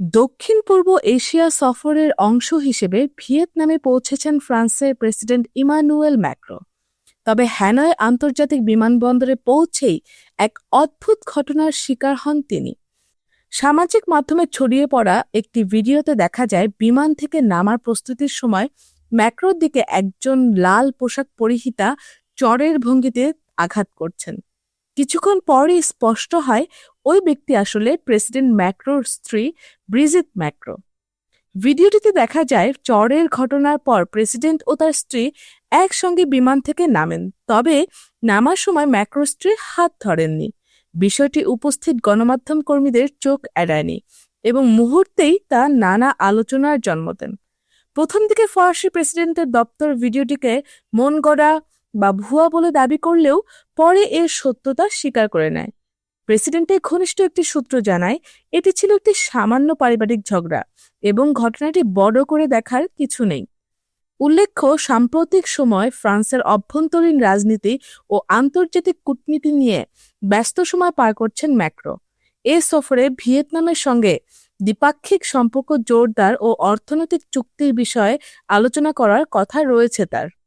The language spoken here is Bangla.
দক্ষিণ পূর্ব এশিয়া সফরের অংশ হিসেবে ভিয়েতনামে পৌঁছেছেন ফ্রান্সের প্রেসিডেন্ট ইমানুয়েল ম্যাক্রো। তবে হ্যানয় আন্তর্জাতিক বিমানবন্দরে পৌঁছেই এক অদ্ভুত ঘটনার শিকার হন তিনি। সামাজিক মাধ্যমে ছড়িয়ে পড়া একটি ভিডিওতে দেখা যায়, বিমান থেকে নামার প্রস্তুতির সময় ম্যাক্রোর দিকে একজন লাল পোশাক পরিহিতা চরের ভঙ্গিতে আঘাত করছেন। কিছুক্ষণ পরই স্পষ্ট হয় ওই ব্যক্তি আসলে প্রেসিডেন্ট ম্যাক্রোর স্ত্রী ব্রিজিত ম্যাক্রো। ভিডিওটিতে দেখা যায়, চরের ঘটনার পর প্রেসিডেন্ট ও তার স্ত্রী একসঙ্গে বিমান থেকে নামেন, তবে নামার সময় ম্যাক্রো স্ত্রী হাত ধরেননি। বিষয়টি উপস্থিত গণমাধ্যম কর্মীদের চোখ এড়ায়নি এবং মুহূর্তেই তা নানা আলোচনার জন্ম দেন। প্রথম দিকে ফরাসি প্রেসিডেন্টের দপ্তর ভিডিওটিকে মন গড়া বা ভুয়া বলে দাবি করলেও পরে এর সত্যতা স্বীকার করে নেয়। প্রেসিডেন্টের ঘনিষ্ঠ একটি সূত্র জানায়, এটি ছিল একটি সামান্য পারিবারিক ঝগড়া এবং ঘটনাটি বড় করে দেখার কিছু নেই। উল্লেখ্য, সাম্প্রতিক সময় ফ্রান্সের অভ্যন্তরীণ রাজনীতি ও আন্তর্জাতিক কূটনীতি নিয়ে ব্যস্ত সময় পার করছেন ম্যাক্রো। এ সফরে ভিয়েতনামের সঙ্গে দ্বিপাক্ষিক সম্পর্ক জোরদার ও অর্থনৈতিক চুক্তির বিষয়ে আলোচনা করার কথা রয়েছে তার।